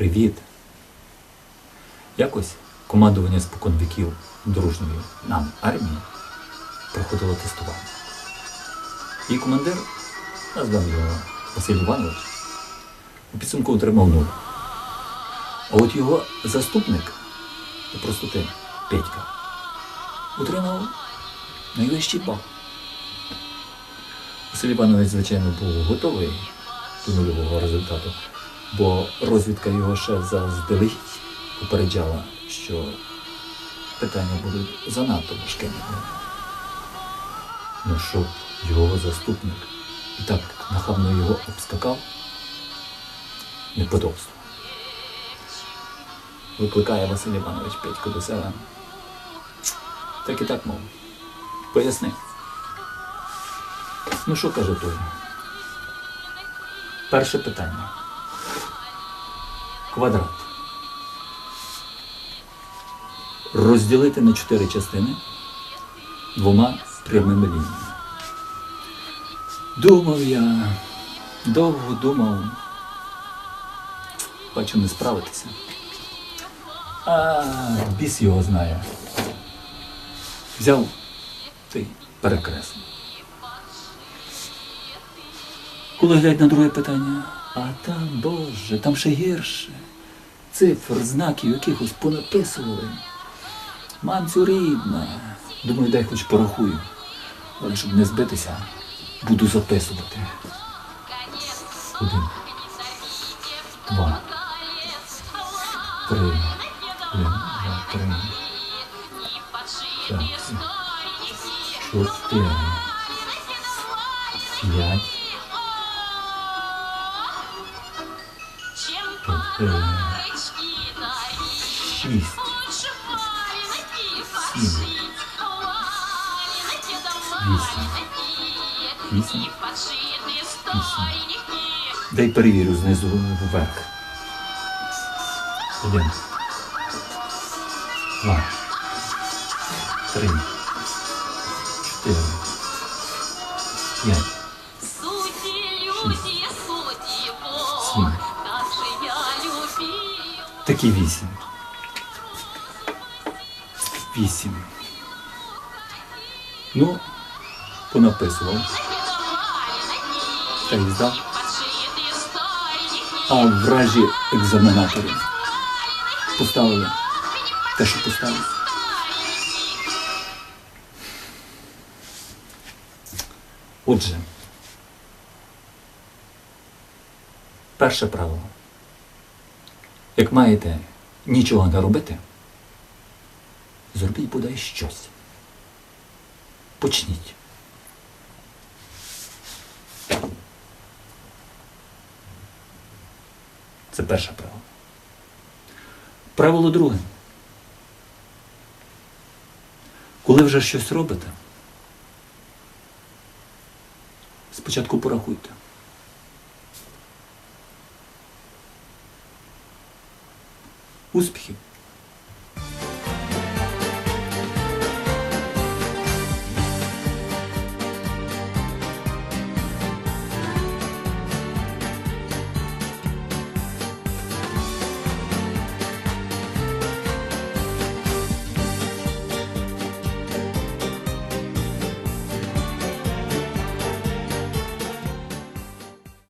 Привіт! Якось командування споконвіків дружньої нам армії проходило тестування. І командир, назвав його Василь Іванович, у підсумку отримав нуль. А от його заступник, просто ти, Петька, отримав найвищий бал. Василь Іванович, звичайно, був готовий до нульового результату, бо розвідка його ще заздалегідь попереджала, що питання будуть занадто важкими. Ну щоб його заступник і так нахабно його обскакав, неподобство. Викликає Василь Іванович Петько до себе. Так і так мов. Поясни. Ну що каже той? Перше питання. Квадрат. Розділити на чотири частини двома прямими лініями. Думав я, довго думав. Бачу не справитися. А біс його знає. Взяв ти перекреслив. Коли глядь на друге питання, а там, Боже, там ще гірше. Цифр, знаків якихось понаписували. Мамцю рідна. Думаю, дай хоч порахую. Але щоб не збитися, буду записувати. Один, два, три, один, два, три, так, чотири, шість, сім, вісім. Дай перевірю знизу вверх. Один, два, три, чотири, п'ять, такі вісім. Вісім. Ну, понаписував. Та й здав. А вражі екзаменатори поставили те, що поставили. Отже, перше правило. Як маєте нічого не робити, зробіть бодай щось. Почніть. Це перше правило. Правило друге. Коли вже щось робите, спочатку порахуйте. uspjehe.